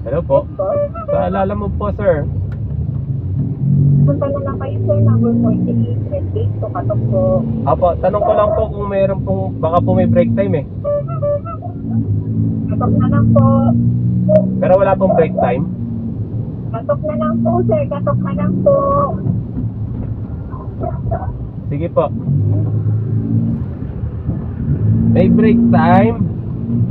Hello po. Paalala mo po, sir. Punta na lang kayo sir, number 48, Red Gate, po. Apo, tanong ko lang po kung mayroon pong, baka po may break time eh. Katok na lang po. Pero wala pong break time. Katok na lang po sir, katok na lang po. Sige po. May break time.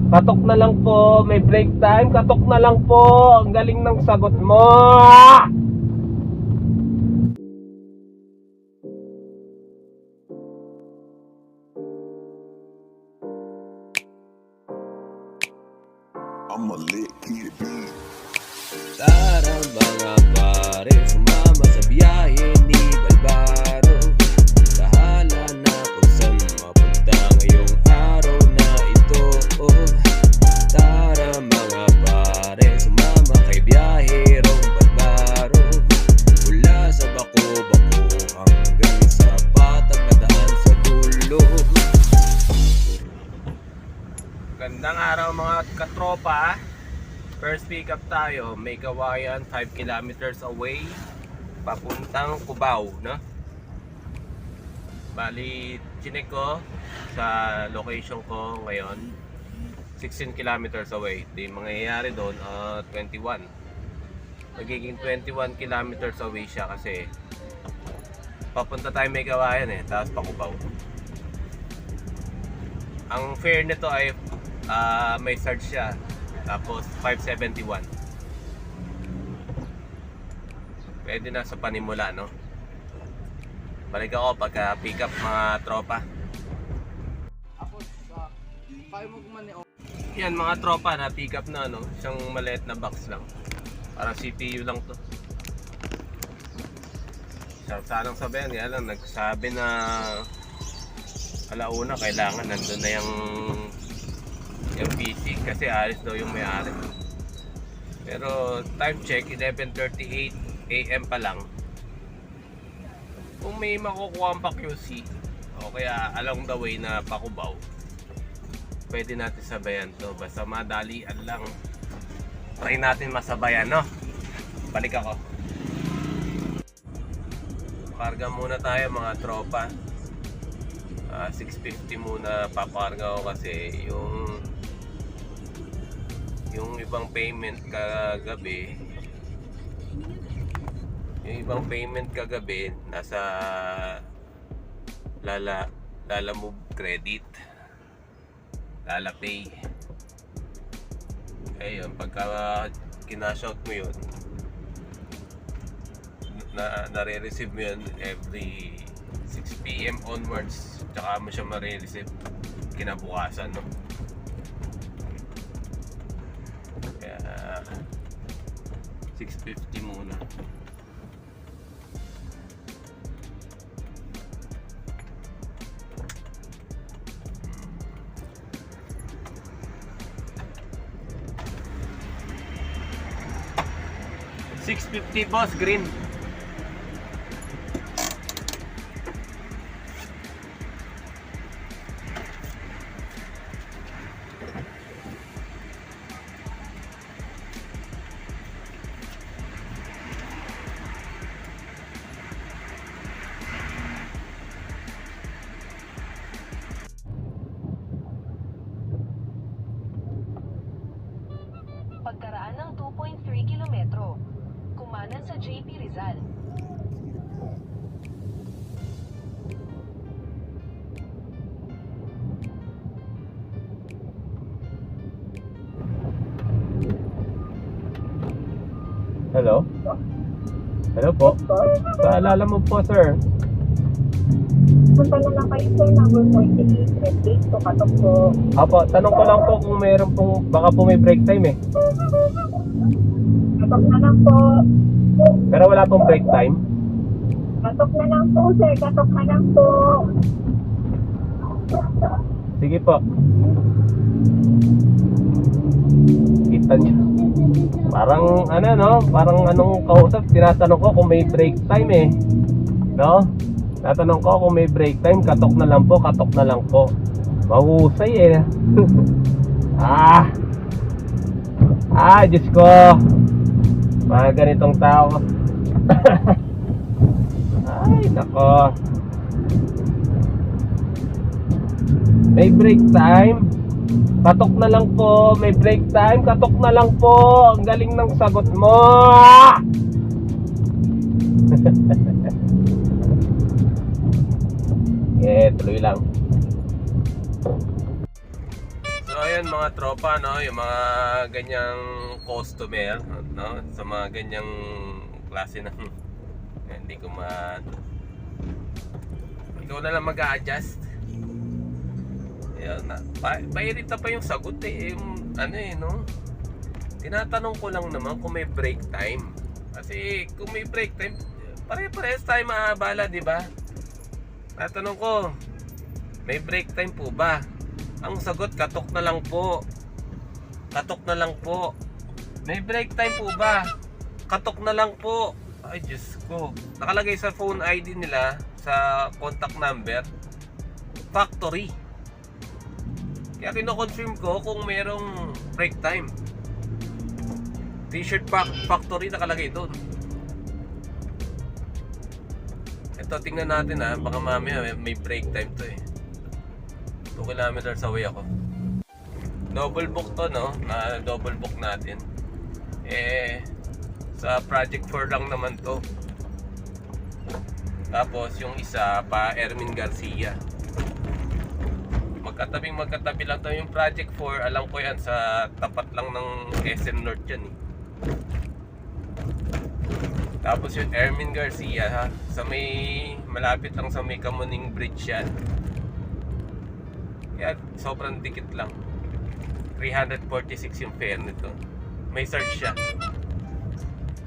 Katok na lang po. May break time. Katok na lang po. Ang galing ng sagot mo. I'm a lit kid, beat. Tara mga pare, sumama sa biyahe ni Balbaro pick up tayo. May kawayan 5 kilometers away. Papuntang Cubao, no? Bali, chinek ko sa location ko ngayon. 16 kilometers away. Di mangyayari doon, ah, 21. Magiging 21 kilometers away siya kasi papunta tayo may kawayan eh, tapos pa Cubao. Ang fare nito ay ah, may charge siya. Tapos 571. Pwede na sa panimula, no? Balik ako pagka pick up mga tropa. Yan mga tropa na pick up na ano, isang maliit na box lang. Parang CPU lang to. Sa sanang sabihan, kaya lang nagsabi na alauna kailangan nandun na yung yung PC kasi alis daw yung may-ari. Pero time check 11:38 AM pa lang. Kung may makukuha pa QC o kaya along the way na pakubaw, pwede natin sabayan to. Basta madalian lang. Try natin masabayan, no? Balik ako. Karga muna tayo mga tropa. Ah, 650 muna paparga ko kasi yung yung ibang payment kagabi yung ibang payment kagabi nasa Lala Lala Move Credit. Lala Pay. Ayun pagka kinashout mo yun na nare-receive mo yun every 6pm onwards tsaka mo siya mare-receive kinabukasan no 650 muna Six fifty boss green. Kumanan sa JP Rizal. Hello? Hello po. Paalala mo po, sir. Punta na lang kayo sir, number 48, Red Gate, to Katok po. Apo, tanong ko lang po kung mayroon pong, baka po may break time eh. Katok na lang po. Pero wala pong break time. Katok na lang po sir, katok na lang po. Sige po. Kita niyo. Parang ano no, parang anong kausap, tinatanong ko kung may break time eh. No? Tatanong ko kung may break time, katok na lang po, katok na lang po. Mahusay eh. ah! Ah, Diyos ko. Mga ganitong tao. Ay, nako. May break time. Katok na lang po. May break time. Katok na lang po. Ang galing ng sagot mo. eh, tuloy lang. Ayun mga tropa no, yung mga ganyang customer no, sa mga ganyang klase ng eh, hindi ko ma ikaw na lang mag-a-adjust. Ayun na. Pa, pairita pa yung sagot eh. Yung, ano eh, no? Tinatanong ko lang naman kung may break time. Kasi kung may break time, pare-parehas tayo maabala, di ba? Tatanong ko, may break time po ba? Ang sagot, katok na lang po. Katok na lang po. May break time po ba? Katok na lang po. Ay, Diyos ko. Nakalagay sa phone ID nila, sa contact number, factory. Kaya kino-confirm ko kung merong break time. T-shirt factory nakalagay doon. Ito, tingnan natin ha. Baka mamaya may, may break time to eh. 2 kilometers away ako. Double book to no? Na double book natin. Eh, sa Project 4 lang naman to. Tapos yung isa pa Ermin Garcia. Magkatabing magkatabi lang to yung Project 4. Alam ko yan sa tapat lang ng SM North yan eh. Tapos yung Ermin Garcia ha, sa may malapit lang sa may Kamuning Bridge yan. Kaya sobrang dikit lang. 346 yung fare nito. May search siya.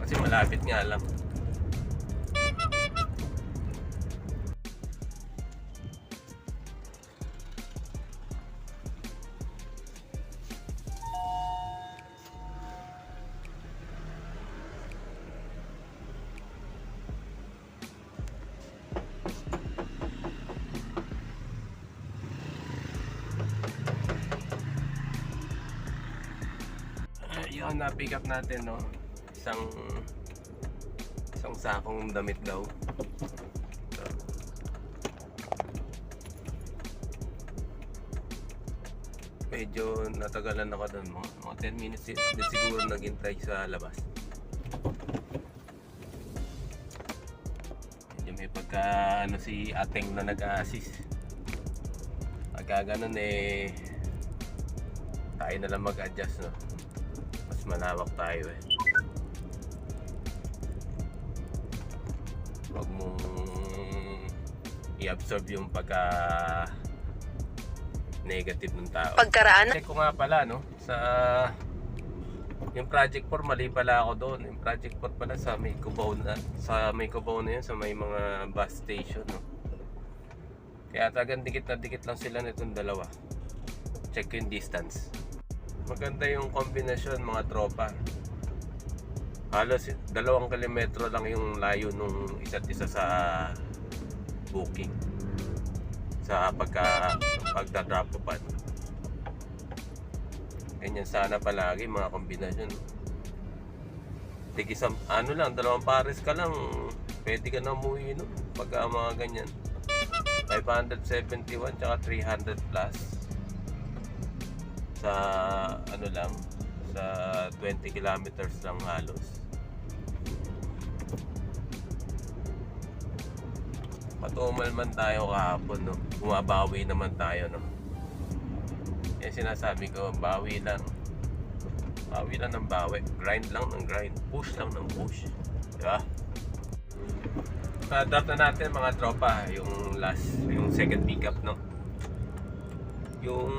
Kasi malapit nga lang. Ah, yun, na-pick up natin, no? Isang isang sakong damit daw. So, medyo natagalan ako doon mga, mga 10 minutes din siguro naghintay sa labas medyo may pagka ano si ateng na nag-assist pagka ganun eh tayo na lang mag-adjust no mas malawak tayo eh wag mong i-absorb yung pagka negative ng tao Pagkaraan Check ko nga pala no sa yung Project 4 mali pala ako doon. Yung Project 4 pala sa may Cubao na sa may Cubao na yun sa may mga bus station no. Kaya talagang dikit na dikit lang sila nitong dalawa. Check ko yung distance. Maganda yung kombinasyon mga tropa. Halos dalawang kilometro lang yung layo nung isa't isa sa booking sa pagka pagda-drop off ganyan sana palagi mga kombinasyon. Tig isang ano lang dalawang pares ka lang pwede ka na umuwi no pagka mga ganyan. 571 tsaka 300 plus sa ano lang sa 20 kilometers lang halos. Patumal man tayo kahapon no? Bumabawi naman tayo no? Yan sinasabi ko bawi lang. Bawi lang ng bawi. Grind lang ng grind. Push lang ng push. Di ba? Na-drop na natin mga tropa yung last yung second pickup no? Yung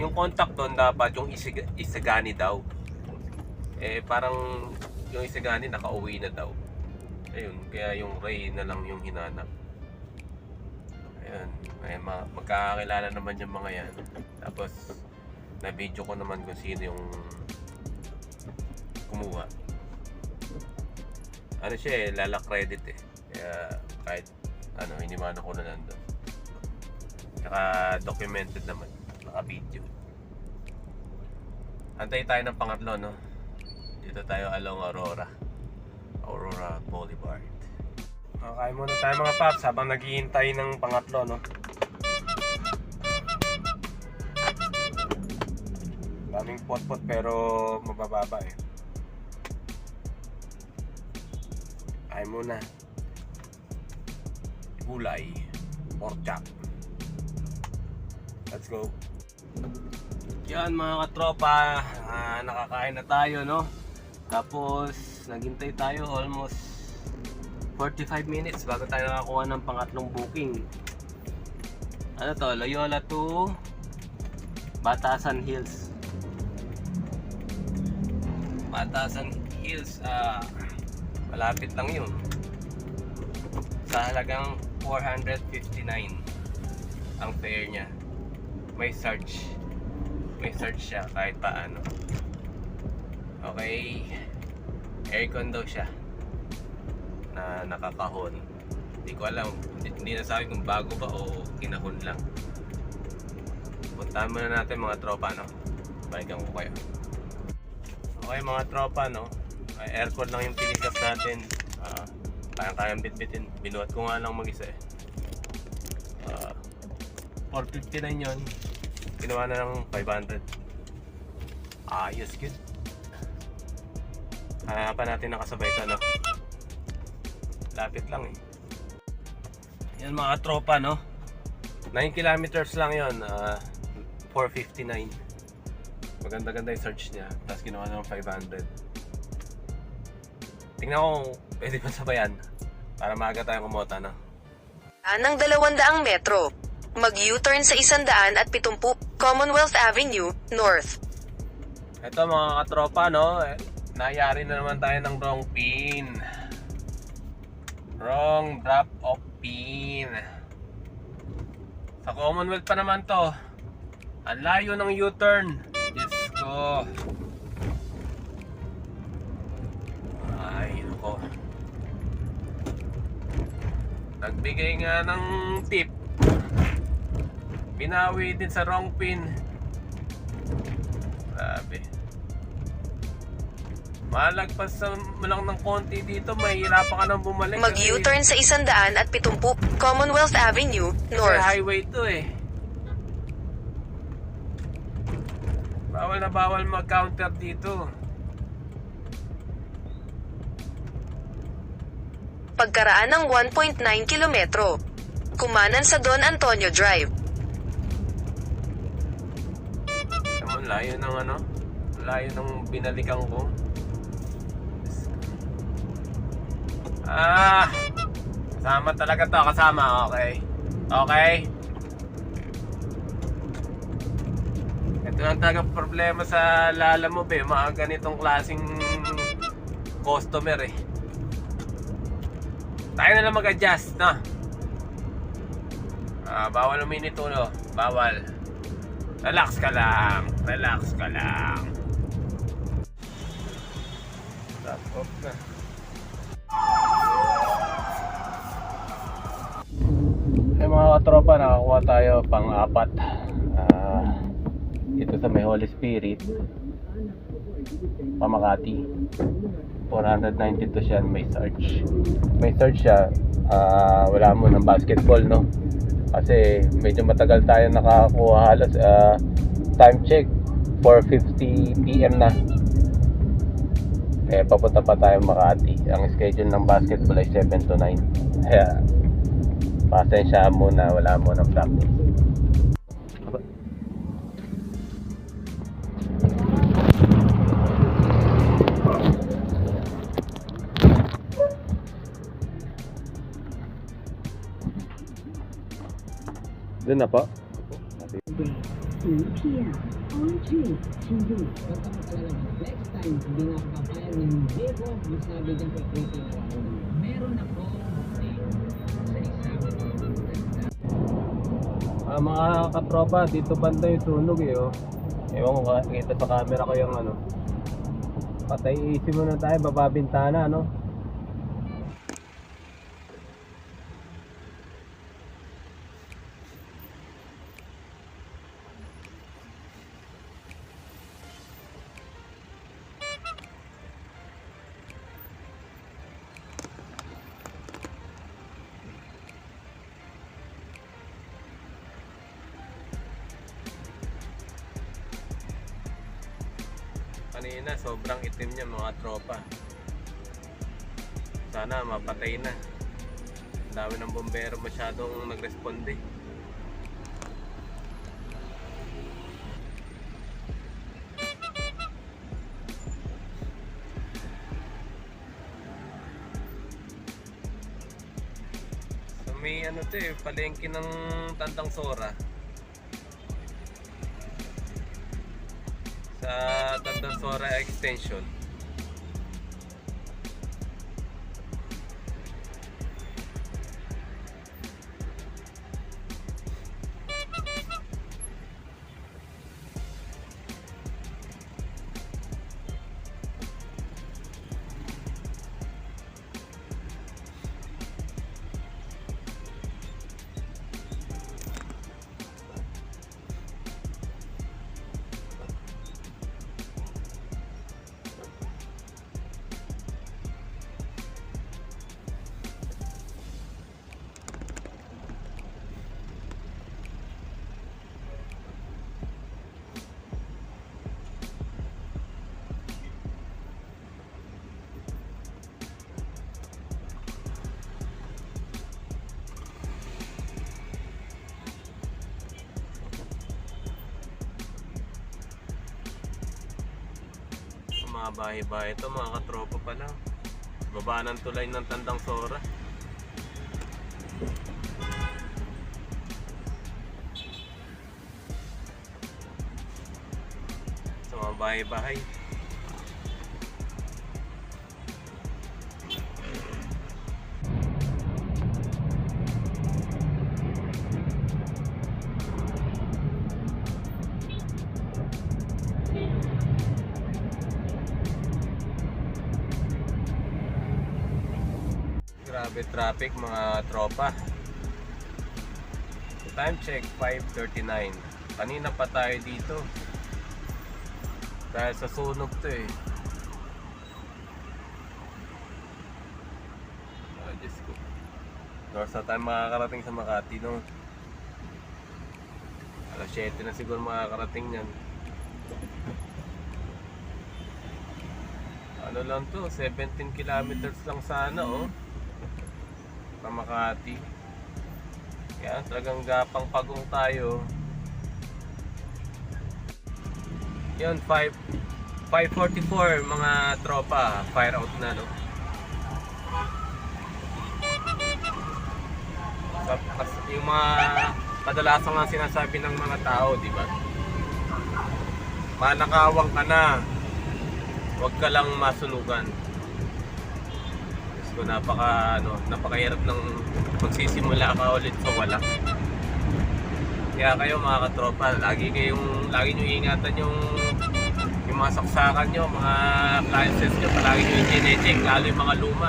yung contact doon dapat yung isig, isagani daw. Eh parang yung isagani nakauwi na daw. Ayun kaya yung Ray na lang yung hinanap. Ayun ay ma- magkakakilala naman yung mga yan. Tapos na video ko naman kung sino yung kumuha. Ano siya eh lala credit eh. Kaya kahit ano hinimano ko na nandun tsaka documented naman naka video Antay tayo ng pangatlo, no? Dito tayo along Aurora. Aurora Boulevard. Makain muna tayo mga paps habang naghihintay ng pangatlo, no? Daming pot-pot pero mabababa eh. Kain muna. Gulay. Pork chop. Let's go. Yan mga katropa, ah, nakakain na tayo no. Tapos naghintay tayo almost 45 minutes bago tayo nakakuha ng pangatlong booking. Ano to? Loyola to Batasan Hills. Batasan Hills, ah, malapit lang yun. Sa halagang 459 ang fare niya. May search may search siya kahit paano. Okay. Aircon daw siya. Na nakakahon. Hindi ko alam. Hindi, na sabi kung bago ba o kinahon lang. Puntahan muna natin mga tropa, no? Balikan ko kayo. Okay mga tropa, no? Aircon lang yung pinikap natin. Ah, kayang-kayang bitbitin. Binuhat ko nga lang mag-isa eh. Ah, 459 yun. Ginawa na ng 500. Ayos, good. Hanapan natin nakasabay ito, no? Lapit lang eh. Yan mga tropa, no? 9 kilometers lang yon ah 459. Maganda-ganda yung search niya. Tapos ginawa na ng 500. Tingnan ko pwede pa sabayan. Para maaga tayong kumota, no? Anang 200 metro. Mag-U-turn sa 100 at 70 Commonwealth Avenue, North. Ito mga katropa, no? eh, Nayari na naman tayo ng wrong pin. Wrong drop off pin. Sa Commonwealth pa naman to. Ang layo ng U-turn. Diyos ko. Ay, nako. Nagbigay nga ng tip. Binawi din sa wrong pin. Grabe. Malagpas sa lang ng konti dito, mahihirapan ka nang bumalik. Mag-U-turn sa 100 at 70 Commonwealth Avenue, Kasi North. highway to eh. Bawal na bawal mag-counter dito. Pagkaraan ng 1.9 kilometro. Kumanan sa Don Antonio Drive. Layo ng ano? Layo ng binalikan ko. Ah! Kasama talaga to, kasama. Okay. Okay. Ito lang talaga problema sa lala mo, be. Mga ganitong klaseng customer eh. Tayo na lang mag-adjust, na. Ah, bawal uminit ulo. Bawal. Relax ka lang. Relax ka lang. Stop off na. Ay mga katropa, nakakuha tayo pang apat. Ah, dito sa may Holy Spirit. Pamakati. 492 siya may search. May search siya. ah, wala mo ng basketball, no? Kasi medyo matagal tayo nakakuha halos ah, time check. 4.50 PM na. Kaya papunta pa tayo Makati. Ang schedule ng basketball ay 7 to 9 kaya pasensya muna. Wala mo ng practice Doon na po? Next time, hindi na ako papayag ng hindi ko masabi dyan kay Quentin Meron ako sa isang Ah, mga katropa, dito banda yung sunog eh, oh. Ewan ko, kita sa camera ko yung ano. Patay easy muna tayo, baba bintana, ano. Kanina, sobrang itim niya mga tropa. Sana mapatay na. Dami ng bombero masyadong nagresponde. So may ano to eh, palengke ng Tandang Sora. Sa Tandang Sora Extension. Mga bahay-bahay ito, mga katropa pa lang. Baba ng tulay ng Tandang Sora. Sa mga bahay-bahay. Grabe traffic mga tropa. Time check 5.39 Kanina pa tayo dito. Dahil sa sunog to eh. Ah, Diyos ko. Oras na tayo makakarating sa Makati no? Alas 7 na siguro makakarating yan Ano lang to 17 kilometers lang sana oh sa Makati. Kaya talagang gapang pagong tayo. Yun, 5 544 mga tropa, fire out na no. Yung mga kadalasan nga sinasabi ng mga tao, di ba? Manakawang ka na. Huwag ka lang masunugan. So napaka ano, napakahirap ng magsisimula ka ulit sa wala. Kaya kayo mga katropa, lagi kayong lagi niyo ingatan yung yung mga saksakan nyo, mga appliances nyo, palagi nyo i-check, lalo yung mga luma.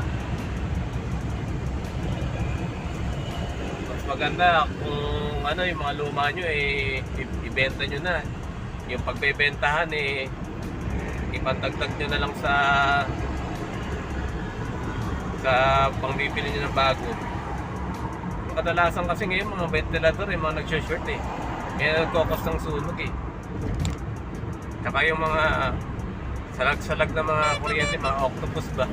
Mas maganda kung ano yung mga luma nyo eh ibenta nyo na. Yung pagbebentahan eh ipandagdag nyo na lang sa sa pangbibili nyo ng bago. Kadalasan kasi ngayon mga ventilator eh, mga nag-short eh. Kaya nagkokos ng sunog eh. Tsaka yung mga salag-salag na mga kuryente, mga octopus ba.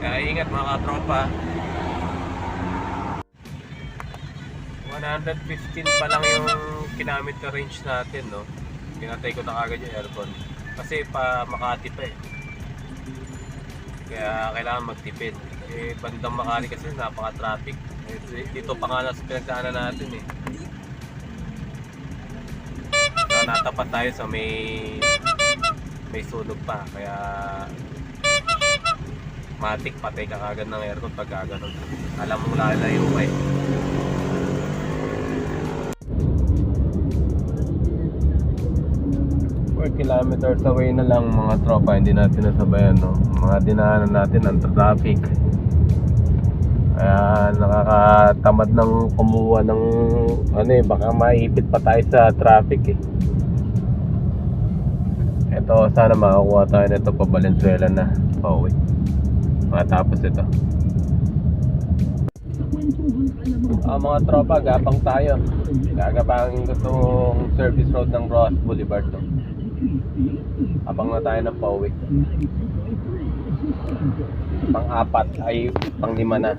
Kaya ingat mga katropa. 115 pa lang yung kilometer range natin, no? Pinatay ko na kagad yung aircon. Kasi pa Makati pa eh. Kaya kailangan magtipid. Eh, bandang Makati kasi napaka-traffic. Eh, dito pa nga sa pinagdaanan natin eh. Kaya natapat tayo sa may may sunog pa. Kaya matik patay ka kagad ng aircon pag gaganon. Alam mong lalayo pa eh. Kilometers away na lang mga tropa, hindi natin nasabayan no. Mga dinaanan natin ang traffic. Kaya nakakatamad ng kumuha ng ano eh, baka maipit pa tayo sa traffic eh. Ito, sana makakuha tayo nito pa Valenzuela na. Pauwi. Matapos ito. Ah, mga tropa, gapang tayo. Gagapangin ko tong service road ng Ross Boulevard to. Abang na tayo ng pauwi. Pang-apat ay pang-lima na.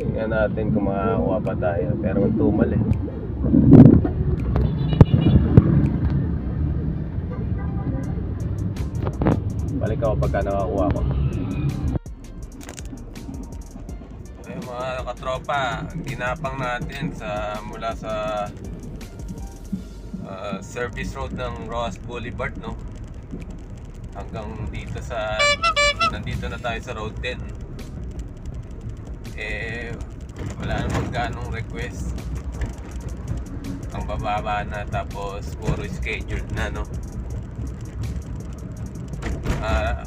Tingnan natin kung makakuha pa tayo. Pero tumal eh. Balik ako pagka nakakuha ko. Mga katropa, ginapang natin sa mula sa uh, service road ng Ross Boulevard no? Hanggang dito sa nandito na tayo sa road 10 eh wala namang ganong request. Ang bababa na tapos puro scheduled na no? Ah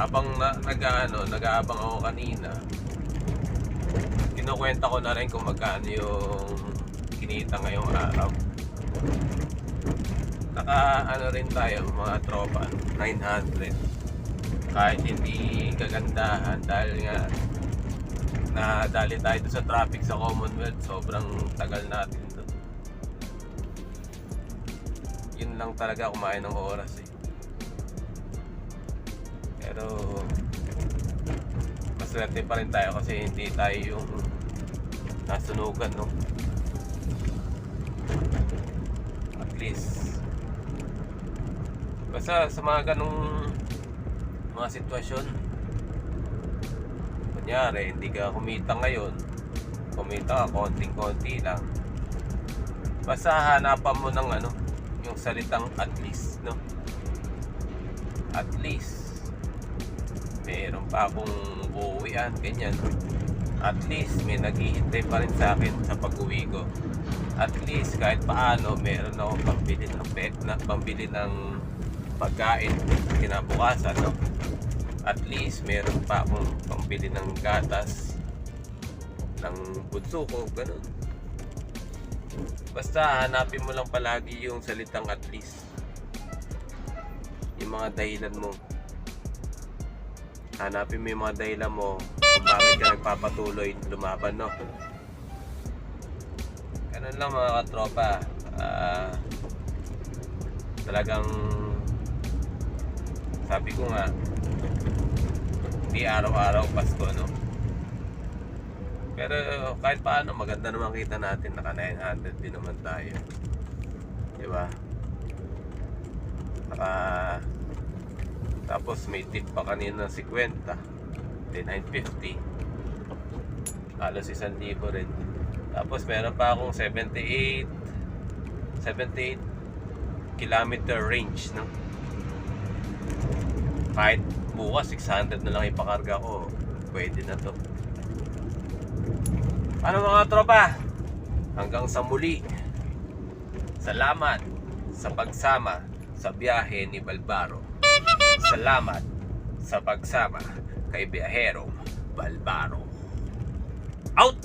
habang na, nag ano, nag-aabang ako kanina kinukwenta ko na rin kung magkano yung kinita ngayong araw. Naka ano rin tayo mga tropa 900 kahit hindi kagandahan dahil nga nadali tayo sa traffic sa Commonwealth sobrang tagal natin doon yun lang talaga kumain ng oras eh. Pero maswerte pa rin tayo kasi hindi tayo yung nasunugan no? At least. Basta sa mga ganong mga sitwasyon kunyari hindi ka kumita ngayon kumita ka konting konti lang. Basta hanapan mo ng ano yung salitang at least no? At least. Meron pa akong uuwian ganyan at least may naghihintay pa rin sa akin sa pag-uwi ko. At least kahit paano meron akong pambili ng pet na pambili ng pagkain kinabukasan no? At least meron pa akong pambili ng gatas ng bunso ko ganun. Basta hanapin mo lang palagi yung salitang at least. Yung mga dahilan mo. Hanapin mo yung mga dahilan mo bakit ka nagpapatuloy lumaban no? Ganun lang mga katropa. Ah, talagang sabi ko nga hindi araw-araw Pasko no? Pero kahit paano maganda naman kita natin naka 900 din naman tayo. Di ba? Naka tapos may tip pa kanina ng 50 di 950 halos 1,000 rin. Tapos meron pa akong 78 78 kilometer range no? Kahit bukas 600 na lang ipakarga ko. Pwede na to. Ano mga tropa? Hanggang sa muli. Salamat sa pagsama sa biyahe ni Balbaro. Salamat sa pagsama kay Biyahero Balbaro out